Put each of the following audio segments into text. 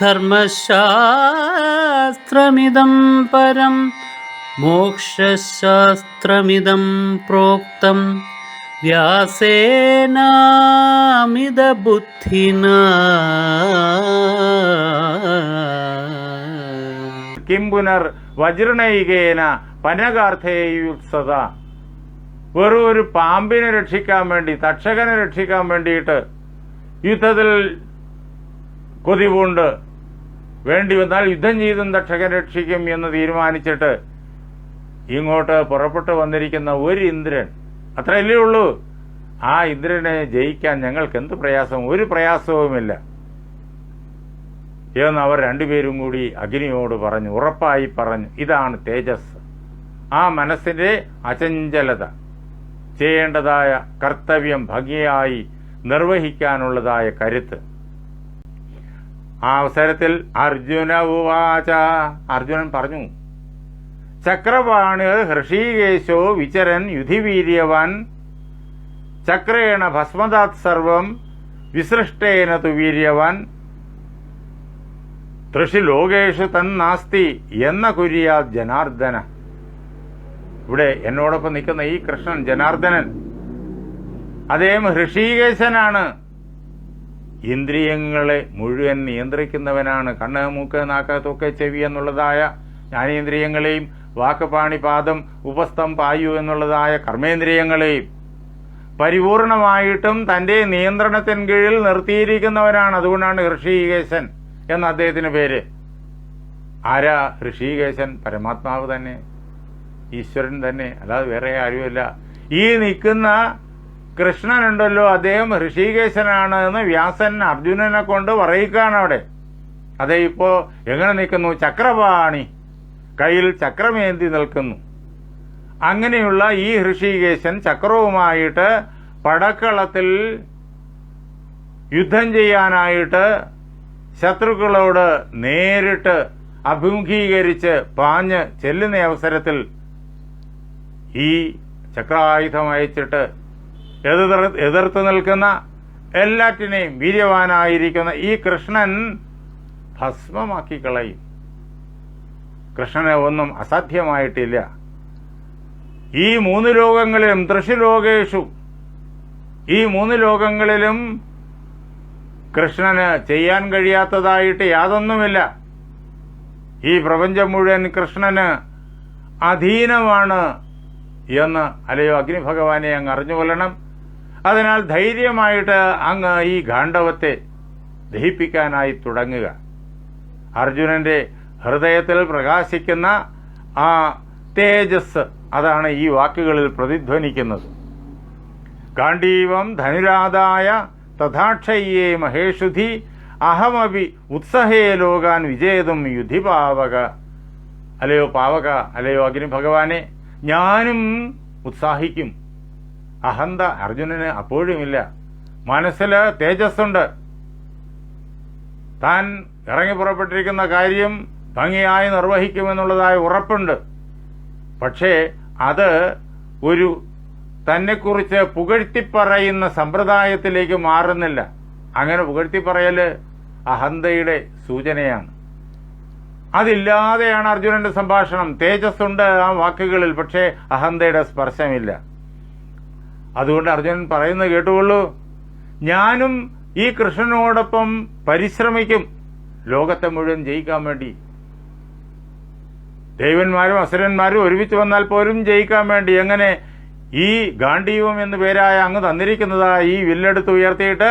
ധർമ്മശാസ്ത്രമിദം പരം മോക്ഷശാസ്ത്രമിതം പ്രോക്തം. വ്യാസേനാമിതബുദ്ധിനാ. കിം പുനർ വജ്രണൈകേന പനകാർത്ഥേയുത്സത വെറും ഒരു പാമ്പിനെ രക്ഷിക്കാൻ വേണ്ടി തക്ഷകനെ രക്ഷിക്കാൻ വേണ്ടിയിട്ട് യുദ്ധത്തിൽ കൊതിപൂണ്ട് വേണ്ടി വന്നാൽ യുദ്ധം ചെയ്തും തക്ഷകൻ രക്ഷിക്കും എന്ന് തീരുമാനിച്ചിട്ട് ഇങ്ങോട്ട് പുറപ്പെട്ടു വന്നിരിക്കുന്ന ഒരു ഇന്ദ്രൻ. അത്രയല്ലേ ഉള്ളൂ. ആ ഇന്ദ്രനെ ജയിക്കാൻ ഞങ്ങൾക്ക് എന്ത് പ്രയാസം? ഒരു പ്രയാസവുമില്ല. എന്ന് അവർ രണ്ടുപേരും കൂടി അഗ്നിയോട് പറഞ്ഞു. ഉറപ്പായി പറഞ്ഞു. ഇതാണ് തേജസ്. ആ മനസ്സിന്റെ അചഞ്ചലത. ചെയ്യേണ്ടതായ കർത്തവ്യം ഭംഗിയായി നിർവഹിക്കാനുള്ളതായ കരുത്ത്. ആ അവസരത്തിൽ അർജുന ഉവാച അർജുനൻ പറഞ്ഞു ചക്രപാണി ഹൃഷീകേശോ വിചരൻ യുധിവീര്യവാൻ. ചക്രേണ ഭസ്മദാത് സർവം വിസൃഷ്ടേന തു വീര്യവാൻ. തൃഷി ലോകേഷു തന്നാസ്തി എന്ന കുര്യാ ജനാർദ്ദന. ഇവിടെ എന്നോടൊപ്പം നിൽക്കുന്ന ഈ കൃഷ്ണൻ ജനാർദ്ദനൻ. അദ്ദേഹം ഹൃഷീകേശനാണ്. ഇന്ദ്രിയങ്ങളെ മുഴുവൻ നിയന്ത്രിക്കുന്നവനാണ്. കണ്ണ് മൂക്ക് നാക്ക് തൊക്കെ ചെവി എന്നുള്ളതായ ജ്ഞാനേന്ദ്രിയങ്ങളെയും വാക്ക് പാണി പാദം ഉപസ്ഥം പായു എന്നുള്ളതായ കർമ്മേന്ദ്രിയങ്ങളെയും പരിപൂർണമായിട്ടും തന്റെ നിയന്ത്രണത്തിൻ കീഴിൽ നിർത്തിയിരിക്കുന്നവനാണ്. അതുകൊണ്ടാണ് ഋഷികേശൻ എന്ന അദ്ദേഹത്തിന് പേര്. ആരാ ഋഷികേശൻ? പരമാത്മാവ് തന്നെ. ഈശ്വരൻ തന്നെ. അല്ലാതെ വേറെ ആരുമല്ല. ഈ നിൽക്കുന്ന കൃഷ്ണനുണ്ടല്ലോ അദ്ദേഹം ഋഷികേശനാണ് എന്ന് വ്യാസൻ അർജുനനെ കൊണ്ട് പറയിക്കാണ് അവിടെ. അതെ ഇപ്പോ എങ്ങനെ നിൽക്കുന്നു? ചക്രപാണി കയ്യിൽ ചക്രമേന്തി നിൽക്കുന്നു. അങ്ങനെയുള്ള ഈ ഋഷികേശൻ ചക്രവുമായിട്ട് പടക്കളത്തിൽ യുദ്ധം ചെയ്യാനായിട്ട് ശത്രുക്കളോട് നേരിട്ട് അഭിമുഖീകരിച്ച് പാഞ്ഞ് ചെല്ലുന്ന അവസരത്തിൽ ഈ ചക്രായുധം അയച്ചിട്ട് എതിർ എതിർത്ത് നിൽക്കുന്ന എല്ലാറ്റിനെയും വീര്യവാനായിരിക്കുന്ന ഈ കൃഷ്ണൻ ഭസ്മമാക്കി കളയും. കൃഷ്ണനെ ഒന്നും അസാധ്യമായിട്ടില്ല. ഈ മൂന്ന് ലോകങ്ങളിലും ദൃശ്യലോകേഷു ഈ മൂന്ന് ലോകങ്ങളിലും കൃഷ്ണന് ചെയ്യാൻ കഴിയാത്തതായിട്ട് യാതൊന്നുമില്ല. ഈ പ്രപഞ്ചം മുഴുവൻ കൃഷ്ണന് അധീനമാണ് എന്ന് അല്ലയോ അഗ്നിഭഗവാനെ അങ്ങ് അറിഞ്ഞുകൊള്ളണം. അതിനാൽ ധൈര്യമായിട്ട് അങ്ങ് ഈ ഗാണ്ഡവത്തെ ദഹിപ്പിക്കാനായി തുടങ്ങുക. അർജുനന്റെ ഹൃദയത്തിൽ പ്രകാശിക്കുന്ന ആ തേജസ് അതാണ് ഈ വാക്കുകളിൽ പ്രതിധ്വനിക്കുന്നത്. ഗാണ്ഡീവം ധനുരാധായ തഥാക്ഷയ്യേ മഹേഷുധി അഹമപി ഉത്സഹേ ലോകാൻ വിജേതും യുധിപാവക അലയോ പാവക അല്ലയോ അഗ്നിഭഗവാനെ ഞാനും ഉത്സാഹിക്കും. അഹന്ത അർജുനന് അപ്പോഴുമില്ല. മനസ്സിൽ തേജസ്സുണ്ട്. താൻ ഇറങ്ങി പുറപ്പെട്ടിരിക്കുന്ന കാര്യം ഭംഗിയായി നിർവഹിക്കുമെന്നുള്ളതായ ഉറപ്പുണ്ട്. പക്ഷേ അത് ഒരു തന്നെക്കുറിച്ച് പുകഴ്ത്തിപ്പറയുന്ന സമ്പ്രദായത്തിലേക്ക് മാറുന്നില്ല. അങ്ങനെ പുകഴ്ത്തി പറയൽ അഹന്തയുടെ സൂചനയാണ്. അതില്ലാതെയാണ് അർജുനന്റെ സംഭാഷണം. തേജസ്സുണ്ട് ആ വാക്കുകളിൽ പക്ഷേ അഹന്തയുടെ സ്പർശമില്ല. അതുകൊണ്ട് അർജുനൻ പറയുന്നത് കേട്ടുകൊള്ളൂ. ഞാനും ഈ കൃഷ്ണനോടൊപ്പം പരിശ്രമിക്കും. ലോകത്തെ മുഴുവൻ ജയിക്കാൻ വേണ്ടി. ദൈവന്മാരും അസുരന്മാരും ഒരുമിച്ച് വന്നാൽ പോലും ജയിക്കാൻ വേണ്ടി. എങ്ങനെ? ഈ ഗാന്ധീവം എന്ന് പേരായ അങ്ങ് തന്നിരിക്കുന്നതായ ഈ വില്ലെടുത്ത് ഉയർത്തിയിട്ട്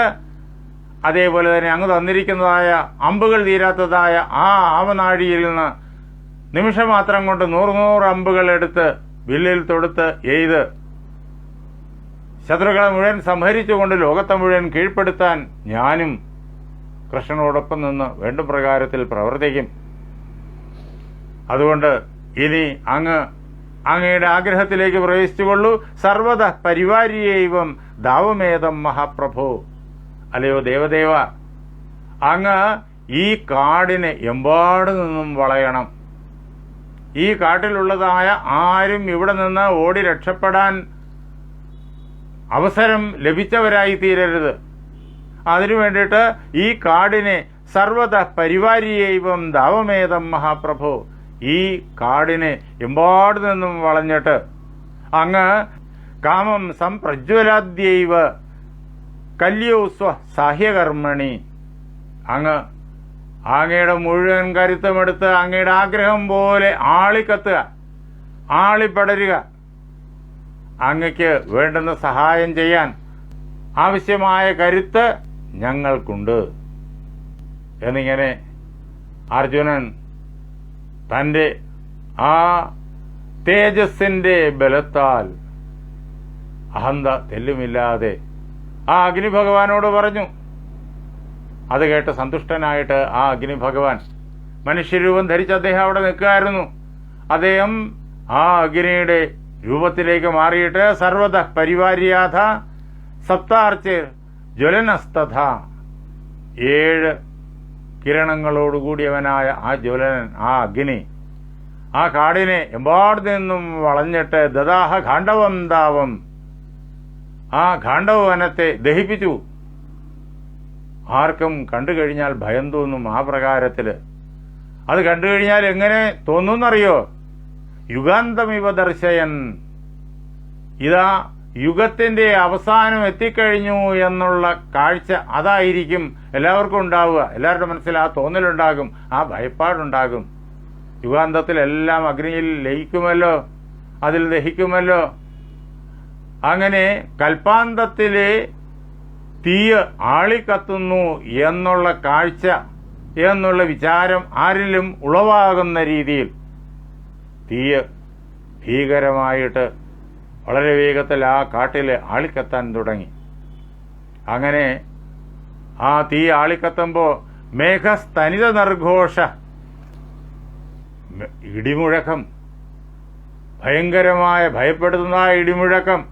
അതേപോലെ തന്നെ അങ്ങ് തന്നിരിക്കുന്നതായ അമ്പുകൾ തീരാത്തതായ ആ ആവനാഴിയിൽ നിന്ന് നിമിഷമാത്രം കൊണ്ട് നൂറ് നൂറ് അമ്പുകൾ എടുത്ത് വില്ലിൽ തൊടുത്ത് എയ്ത് ശത്രുക്കളെ മുഴുവൻ സംഹരിച്ചുകൊണ്ട് ലോകത്തെ മുഴുവൻ കീഴ്പ്പെടുത്താൻ ഞാനും കൃഷ്ണനോടൊപ്പം നിന്ന് വേണ്ട പ്രകാരത്തിൽ പ്രവർത്തിക്കും. അതുകൊണ്ട് ഇനി അങ്ങ് അങ്ങയുടെ ആഗ്രഹത്തിലേക്ക് പ്രവേശിച്ചുകൊള്ളൂ. സർവത പരിവാരിയൈവം ദാവമേതം മഹാപ്രഭു. അല്ലയോ ദേവദേവ അങ്ങ് ഈ കാടിനെ എമ്പാട് നിന്നും വളയണം. ഈ കാട്ടിലുള്ളതായ ആരും ഇവിടെ നിന്ന് ഓടി രക്ഷപ്പെടാൻ അവസരം ലഭിച്ചവരായി തീരരുത് അതിനു വേണ്ടിയിട്ട് ഈ കാടിനെ സർവത പരിവാരിയൈവം ദാവമേതം മഹാപ്രഭു ഈ കാടിനെ എമ്പാട് നിന്നും വളഞ്ഞിട്ട് അങ്ങ് കാമം സംപ്രജ്വലാദ്യൈവ കല്യോസ്വ സാഹ്യകർമ്മണി. അങ്ങ് അങ്ങയുടെ മുഴുവൻ കരുത്തുമെടുത്ത് അങ്ങയുടെ ആഗ്രഹം പോലെ ആളിക്കത്തുക ആളിപ്പടരുക. അങ്ങയ്ക്ക് വേണ്ടുന്ന സഹായം ചെയ്യാൻ ആവശ്യമായ കരുത്ത് ഞങ്ങൾക്കുണ്ട്. എന്നിങ്ങനെ അർജുനൻ തന്റെ ആ തേജസ്സിന്റെ ബലത്താൽ അഹന്ത തെല്ലുമില്ലാതെ ആ അഗ്നി ഭഗവാനോട് പറഞ്ഞു. അത് കേട്ട് സന്തുഷ്ടനായിട്ട് ആ അഗ്നി ഭഗവാൻ മനുഷ്യരൂപം ധരിച്ച് അദ്ദേഹം അവിടെ നിൽക്കുമായിരുന്നു അദ്ദേഹം ആ അഗ്നിയുടെ രൂപത്തിലേക്ക് മാറിയിട്ട് സർവത പരിവാര്യാഥ സപ്താർച്ച് ജ്വലനസ്തഥ. ഏഴ് കിരണങ്ങളോടുകൂടിയവനായ ആ ജ്വലനൻ ആ അഗ്നി ആ കാടിനെ എമ്പാട് നിന്നും വളഞ്ഞിട്ട് ദദാഹ ഖാണ്ഡവം ദാവം. ആ ഖാണ്ഡവ വനത്തെ ദഹിപ്പിച്ചു. ആർക്കും കണ്ടു കഴിഞ്ഞാൽ ഭയം തോന്നും ആ പ്രകാരത്തിൽ. അത് കണ്ടു കഴിഞ്ഞാൽ എങ്ങനെ തോന്നുന്നറിയോ? യുഗാന്തമിവ ദർശയൻ. ഇതാ യുഗത്തിന്റെ അവസാനം എത്തിക്കഴിഞ്ഞു എന്നുള്ള കാഴ്ച അതായിരിക്കും എല്ലാവർക്കും ഉണ്ടാവുക. എല്ലാവരുടെ മനസ്സിൽ ആ തോന്നലുണ്ടാകും ആ ഭയപ്പാടുണ്ടാകും. യുഗാന്തത്തിലെല്ലാം അഗ്നിയിൽ ലയിക്കുമല്ലോ അതിൽ ദഹിക്കുമല്ലോ. അങ്ങനെ കൽപ്പാന്തത്തിലെ തീയ് ആളിക്കത്തുന്നു എന്നുള്ള കാഴ്ച എന്നുള്ള വിചാരം ആരിലും ഉളവാകുന്ന രീതിയിൽ. തീയ് ഭീകരമായിട്ട് വളരെ വേഗത്തിൽ ആ കാട്ടിൽ ആളിക്കത്താൻ തുടങ്ങി. അങ്ങനെ ആ തീ ആളിക്കത്തുമ്പോൾ മേഘസ്തനിത നിർഘോഷ ഇടിമുഴക്കം ഭയങ്കരമായ ഭയപ്പെടുത്തുന്ന ആ ഇടിമുഴക്കം.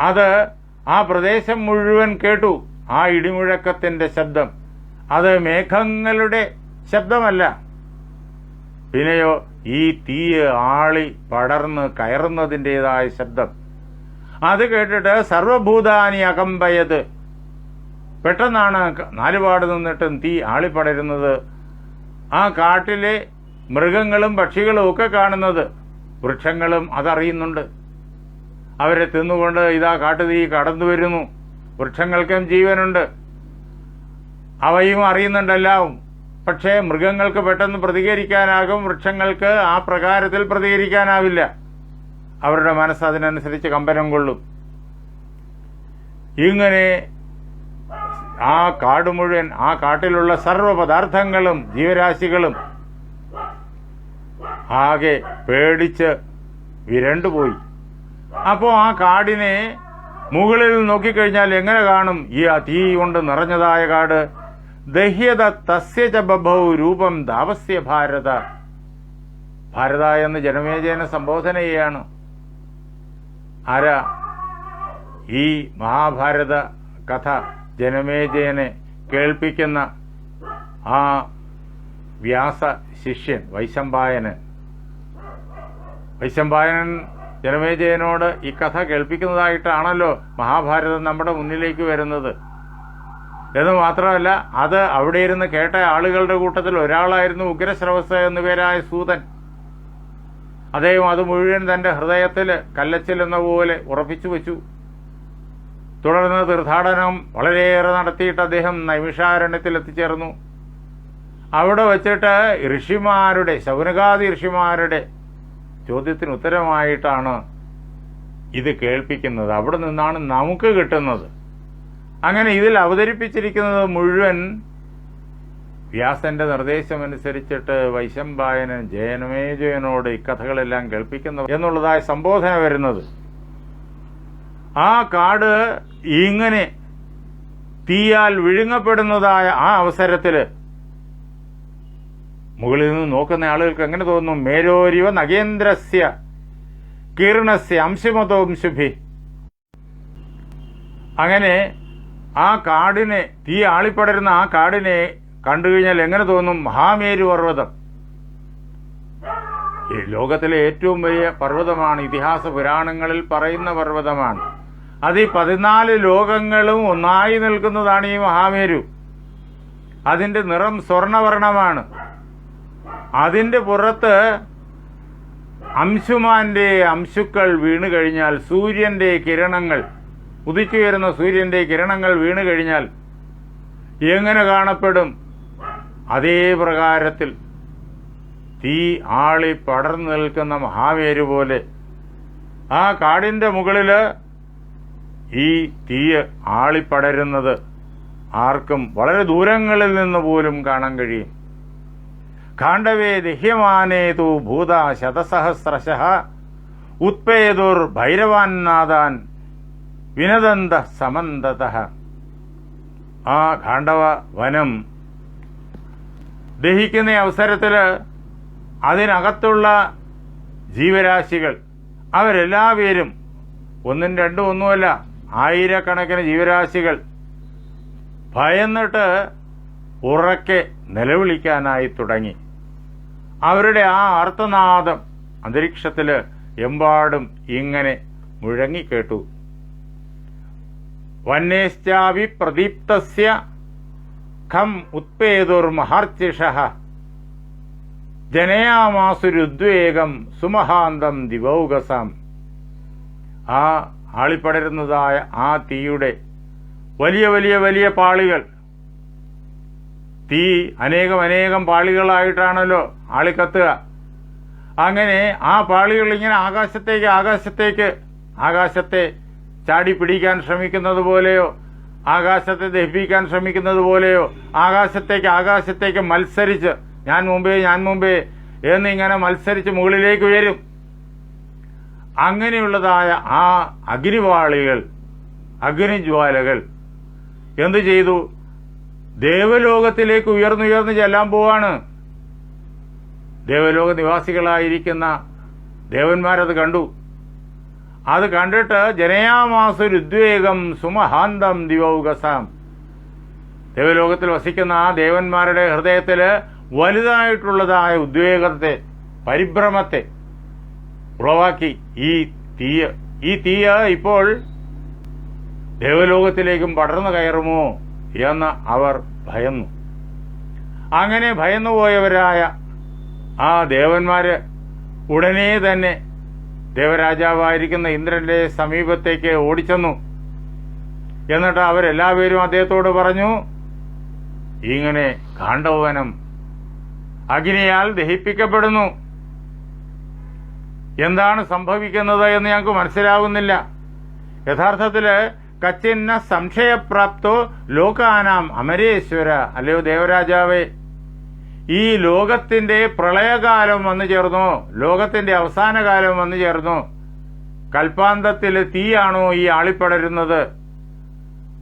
അത് ആ പ്രദേശം മുഴുവൻ കേട്ടു. ആ ഇടിമുഴക്കത്തിന്റെ ശബ്ദം. അത് മേഘങ്ങളുടെ ശബ്ദമല്ല. പിന്നെയോ ഈ തീയെ ആളി പടർന്ന് കയറുന്നതിന്റെതായ ശബ്ദം. അത് കേട്ടിട്ട് സർവഭൂതാനി അകമ്പയത്. പെട്ടെന്നാണ് നാലുപാട് നിന്നിട്ടും തീ ആളിപ്പടരുന്നത്. ആ കാട്ടിലെ മൃഗങ്ങളും പക്ഷികളും ഒക്കെ കാണുന്നത്. വൃക്ഷങ്ങളും അതറിയുന്നുണ്ട്. അവരെ തിന്നുകൊണ്ട് ഇതാ കാട്ടുതീ കടന്നു വരുന്നു. വൃക്ഷങ്ങൾക്കും ജീവനുണ്ട്. അവയും അറിയുന്നുണ്ടെല്ലാം പക്ഷേ മൃഗങ്ങൾക്ക് പെട്ടെന്ന് പ്രതികരിക്കാനാകും വൃക്ഷങ്ങൾക്ക് ആ പ്രകാരത്തിൽ പ്രതികരിക്കാനാവില്ല. അവരുടെ മനസ്സ് അതിനനുസരിച്ച് കമ്പനം കൊള്ളും. ഇങ്ങനെ ആ കാട് മുഴുവൻ ആ കാട്ടിലുള്ള സർവ പദാർത്ഥങ്ങളും ജീവരാശികളും ആകെ പേടിച്ച് വിരണ്ടുപോയി. അപ്പോൾ ആ കാടിനെ മുകളിൽ നോക്കിക്കഴിഞ്ഞാൽ എങ്ങനെ കാണും? ഈ തീ കൊണ്ട് നിറഞ്ഞതായ കാട് ദഹ്യത തസ്യ ച രൂപം ദാവസ്യ ഭാരത. ഭാരത എന്ന് ജനമേജയനെ സംബോധന ചെയ്യാണ്. ആരാ? ഈ മഹാഭാരത കഥ ജനമേജയനെ കേൾപ്പിക്കുന്ന ആ വ്യാസ ശിഷ്യൻ വൈശമ്പായനൻ വൈശമ്പായനൻ ജനമേജയനോട് ഈ കഥ കേൾപ്പിക്കുന്നതായിട്ടാണല്ലോ മഹാഭാരതം നമ്മുടെ മുന്നിലേക്ക് വരുന്നത്. എന്ന് മാത്രമല്ല അത് അവിടെ ഇരുന്ന് കേട്ട ആളുകളുടെ കൂട്ടത്തിൽ ഒരാളായിരുന്നു ഉഗ്രശ്രവസ് എന്നുപേരായ സൂതൻ. അദ്ദേഹം അത് മുഴുവൻ തന്റെ ഹൃദയത്തിൽ കല്ലച്ചിൽ എന്ന പോലെ ഉറപ്പിച്ചു വെച്ചു. തുടർന്ന് തീർത്ഥാടനം വളരെയേറെ നടത്തിയിട്ട് അദ്ദേഹം നൈമിഷാരണ്യത്തിൽ എത്തിച്ചേർന്നു. അവിടെ വച്ചിട്ട് ഋഷിമാരുടെ ശൗനകാദി ഋഷിമാരുടെ ചോദ്യത്തിന് ഉത്തരമായിട്ടാണ് ഇത് കേൾപ്പിക്കുന്നത്. അവിടെ നിന്നാണ് നമുക്ക് കിട്ടുന്നത്. അങ്ങനെ ഇതിൽ അവതരിപ്പിച്ചിരിക്കുന്നത് മുഴുവൻ വ്യാസന്റെ നിർദ്ദേശമനുസരിച്ചിട്ട് വൈശമ്പായനൻ ജയനമേജയനോട് ഇക്കഥകളെല്ലാം കേൾപ്പിക്കുന്നു എന്നുള്ളതായ സംബോധന വരുന്നത്. ആ കാട് ഇങ്ങനെ തീയാൽ വിഴുങ്ങപ്പെടുന്നതായ ആ അവസരത്തിൽ മുകളിൽ നിന്ന് നോക്കുന്ന ആളുകൾക്ക് എങ്ങനെ തോന്നുന്നു? മേരോരിവ നഗേന്ദ്രസ്യ കീർണസ്യ അംശമതോംശുഭി അങ്ങനെ ആ കാടിനെ തീ ആളിപ്പടരുന്ന ആ കാടിനെ കണ്ടു കഴിഞ്ഞാൽ എങ്ങനെ തോന്നും മഹാമേരു പർവതം? ലോകത്തിലെ ഏറ്റവും വലിയ പർവതമാണ് ഇതിഹാസ പുരാണങ്ങളിൽ പറയുന്ന പർവതമാണ്. അത് ഈ പതിനാല് ലോകങ്ങളും ഒന്നായി നിൽക്കുന്നതാണ് ഈ മഹാമേരു. അതിന്റെ നിറം സ്വർണവർണമാണ് അതിന്റെ പുറത്ത് അംശുമാന്റെ അംശുക്കൾ വീണു കഴിഞ്ഞാൽ സൂര്യന്റെ കിരണങ്ങൾ ഉദിച്ചുയരുന്ന സൂര്യന്റെ കിരണങ്ങൾ വീണു കഴിഞ്ഞാൽ എങ്ങനെ കാണപ്പെടും? അതേ പ്രകാരത്തിൽ തീ ആളി പടർന്നു നിൽക്കുന്ന മഹാവേര് പോലെ ആ കാടിന്റെ മുകളിൽ ഈ തീയ് ആളിപ്പടരുന്നത് ആർക്കും വളരെ ദൂരങ്ങളിൽ നിന്ന് പോലും കാണാൻ കഴിയും. കാണ്ഡവേ ദഹ്യമാനേതു ഭൂത ശതസഹസ്രശ ഉത്പേതുർ ഭൈരവാന്നാദാൻ വിനദന്ത സമന്തത. ആ ഖാണ്ഡവ വനം ദഹിക്കുന്ന അവസരത്തിൽ അതിനകത്തുള്ള ജീവരാശികൾ അവരെല്ലാവരും ഒന്നും രണ്ടും ഒന്നുമല്ല ആയിരക്കണക്കിന് ജീവരാശികൾ ഭയന്നിട്ട് ഉറക്കെ നിലവിളിക്കാനായി തുടങ്ങി. അവരുടെ ആ അർത്ഥനാദം അന്തരീക്ഷത്തിൽ എമ്പാടും ഇങ്ങനെ മുഴങ്ങിക്കേട്ടു. വന്യേശ്ചാവി പ്രദീപ്തസ്യ ഖം ഉത്പേതുർമഹർച്ചിഷ ജനയാമാസുരുദ്വേഗം സുമഹാന്തം ദിവൗകസാം ആ ആളിപ്പടരുന്നതായ ആ തീയുടെ വലിയ വലിയ വലിയ പാളികൾ. തീ അനേകം അനേകം പാളികളായിട്ടാണല്ലോ ആളിക്കത്തുക. അങ്ങനെ ആ പാളികൾ ഇങ്ങനെ ആകാശത്തേക്ക് ആകാശത്തേക്ക് ആകാശത്തെ ചാടി പിടിക്കാൻ ശ്രമിക്കുന്നത് പോലെയോ ആകാശത്തെ ദഹിപ്പിക്കാൻ ശ്രമിക്കുന്നത് പോലെയോ ആകാശത്തേക്ക് ആകാശത്തേക്ക് മത്സരിച്ച് ഞാൻ മുമ്പേ ഞാൻ മുമ്പേ എന്നിങ്ങനെ മത്സരിച്ച് മുകളിലേക്ക് ഉയരും. അങ്ങനെയുള്ളതായ ആ അഗ്നിവാളികൾ അഗ്നിജ്വാലകൾ എന്തു ചെയ്തു? ദേവലോകത്തിലേക്ക് ഉയർന്നുയർന്ന് ചെല്ലാൻ പോവാണ്. ദേവലോക നിവാസികളായിരിക്കുന്ന ദേവന്മാരത് കണ്ടു. അത് കണ്ടിട്ട് ജനയാമാസുരുദ്വേഗം സുമഹാന്തം ദിവൗഗസം ദേവലോകത്തിൽ വസിക്കുന്ന ആ ദേവന്മാരുടെ ഹൃദയത്തിൽ വലുതായിട്ടുള്ളതായ ഉദ്വേഗത്തെ പരിഭ്രമത്തെ ഉളവാക്കി ഈ തീയ. ഈ തീയ ഇപ്പോൾ ദേവലോകത്തിലേക്കും പടർന്നു കയറുമോ എന്ന് അവർ ഭയന്നു. അങ്ങനെ ഭയന്നുപോയവരായ ആ ദേവന്മാര് ഉടനെ തന്നെ ദേവരാജാവായിരിക്കുന്ന ഇന്ദ്രന്റെ സമീപത്തേക്ക് ഓടിച്ചെന്നു. എന്നിട്ട് അവരെല്ലാവരും അദ്ദേഹത്തോട് പറഞ്ഞു ഇങ്ങനെ കാണ്ഡവനം അഗ്നിയാൽ ദഹിപ്പിക്കപ്പെടുന്നു. എന്താണ് സംഭവിക്കുന്നത് എന്ന് ഞങ്ങൾക്ക് മനസ്സിലാവുന്നില്ല. യഥാർത്ഥത്തിൽ കച്ചിന്ന സംശയപ്രാപ്തോ ലോകാനാം അമരേശ്വര അല്ലയോ ദേവരാജാവേ? ഈ ലോകത്തിന്റെ പ്രളയകാലം വന്നു ചേർന്നു. ലോകത്തിന്റെ അവസാന കാലം വന്നു ചേർന്നു. കൽപ്പാന്തത്തിൽ തീയാണോ ഈ ആളിപ്പടരുന്നത്?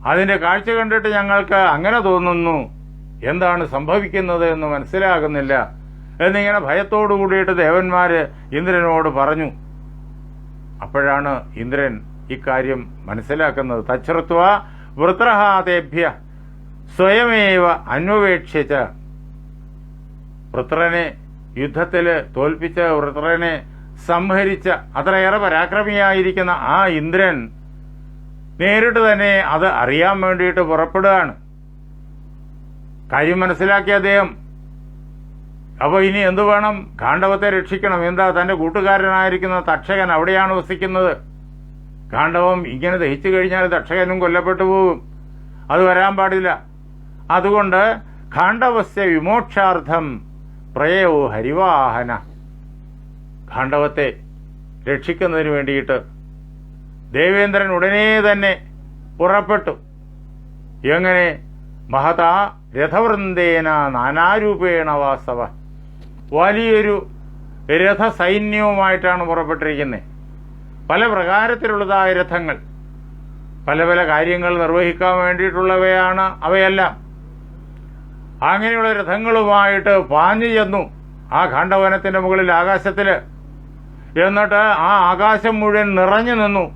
അതിന്റെ കാഴ്ച കണ്ടിട്ട് ഞങ്ങൾക്ക് അങ്ങനെ തോന്നുന്നു. എന്താണ് സംഭവിക്കുന്നത് എന്ന് മനസ്സിലാകുന്നില്ല. എന്നിങ്ങനെ ഭയത്തോടു കൂടിയിട്ട് ദേവന്മാര് ഇന്ദ്രനോട് പറഞ്ഞു. അപ്പോഴാണ് ഇന്ദ്രൻ ഇക്കാര്യം മനസ്സിലാക്കുന്നത്. തച്ഛൃത്വ വൃത്രഹാതേഭ്യ സ്വയമേവ അന്വേക്ഷിച്ച വൃത്രനെ യുദ്ധത്തിൽ തോൽപ്പിച്ച വൃത്രനെ സംഹരിച്ച അത്രയേറെ പരാക്രമിയായിരിക്കുന്ന ആ ഇന്ദ്രൻ നേരിട്ട് തന്നെ അത് അറിയാൻ വേണ്ടിയിട്ട് പുറപ്പെടുകയാണ്. കാര്യം മനസ്സിലാക്കിയ അദ്ദേഹം അപ്പൊ ഇനി എന്തു വേണം? കാണ്ഡവത്തെ രക്ഷിക്കണം. എന്താ തന്റെ കൂട്ടുകാരനായിരിക്കുന്ന തക്ഷകൻ അവിടെയാണ് വസിക്കുന്നത്? കാണ്ഡവം ഇങ്ങനെ ദഹിച്ചു കഴിഞ്ഞാൽ തക്ഷകനും കൊല്ലപ്പെട്ടു പോകും. അത് വരാൻ പാടില്ല. അതുകൊണ്ട് കാണ്ഡവസ്യ വിമോക്ഷാർത്ഥം പ്രയോ ഹരിവാഹന. ഖാണ്ഡവത്തെ രക്ഷിക്കുന്നതിന് വേണ്ടിയിട്ട് ദേവേന്ദ്രൻ ഉടനെ തന്നെ പുറപ്പെട്ടു. എങ്ങനെ? മഹതാ രഥവൃന്ദേന നാനാരൂപേണ വാസവ. വലിയൊരു രഥസൈന്യവുമായിട്ടാണ് പുറപ്പെട്ടിരിക്കുന്നത്. പല പ്രകാരത്തിലുള്ളതായ രഥങ്ങൾ. പല പല കാര്യങ്ങൾ നിർവഹിക്കാൻ വേണ്ടിയിട്ടുള്ളവയാണ് അവയെല്ലാം. അങ്ങനെയുള്ള രഥങ്ങളുമായിട്ട് പാഞ്ഞു ചെന്നു ആ ഖണ്ഡവനത്തിന്റെ മുകളിൽ ആകാശത്തിൽ എന്നിട്ട് ആ ആകാശം മുഴുവൻ നിറഞ്ഞു നിന്നു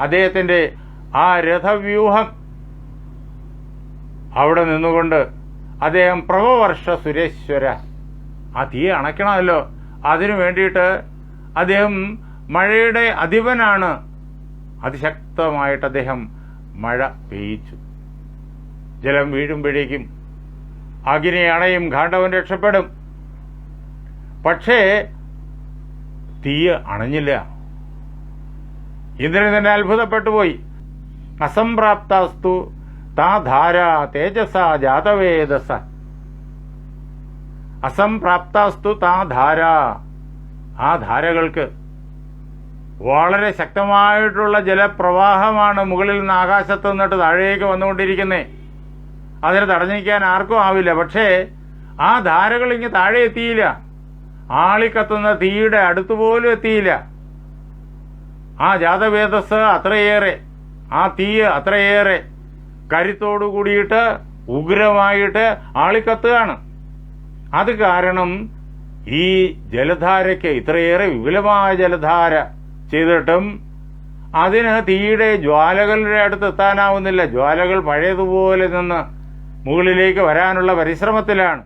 അദ്ദേഹത്തിന്റെ ആ രഥവ്യൂഹം. അവിടെ നിന്നുകൊണ്ട് അദ്ദേഹം പ്രഭവർഷ സുരേശ്വര. ആ തീ അണയ്ക്കണമല്ലോ. അതിനു വേണ്ടിയിട്ട് അദ്ദേഹം മഴയുടെ അധിപനാണ്. അതിശക്തമായിട്ട് അദ്ദേഹം മഴ പെയ്യിച്ചു. ജലം വീഴുമ്പോഴേക്കും അഗ്നി അണയും ഖാണ്ഡവൻ രക്ഷപ്പെടും. പക്ഷേ തീയ് അണഞ്ഞില്ല. ഇന്ദ്രൻ തന്നെ അത്ഭുതപ്പെട്ടു പോയി അസംപ്രാപ്തസ്തു താ ധാര തേജസ ജാതവേദസ. അസംപ്രാപ്തസ്തു താ ധാര ആ ധാരകൾക്ക് വളരെ ശക്തമായിട്ടുള്ള ജലപ്രവാഹമാണ് മുകളിൽ നിന്ന് ആകാശത്ത് നിന്നിട്ട് താഴേക്ക് വന്നുകൊണ്ടിരിക്കുന്നത് അതിനെ തടഞ്ഞിരിക്കാൻ ആർക്കും ആവില്ല. പക്ഷേ ആ ധാരകൾ ഇങ്ങ് താഴെ എത്തിയില്ല. ആളിക്കത്തുന്ന തീയുടെ അടുത്തുപോലും എത്തിയില്ല. ആ ജാതവേദസ് അത്രയേറെ ആ തീ അത്രയേറെ കരുത്തോടു കൂടിയിട്ട് ഉഗ്രമായിട്ട് ആളിക്കത്തുകയാണ്. അത് കാരണം ഈ ജലധാരയ്ക്ക് ഇത്രയേറെ വിപുലമായ ജലധാര ചെയ്തിട്ടും അതിന് തീയുടെ ജ്വാലകളുടെ അടുത്ത് എത്താനാവുന്നില്ല. ജ്വാലകൾ പഴയതുപോലെ നിന്ന് മുകളിലേക്ക് വരാനുള്ള പരിശ്രമത്തിലാണ്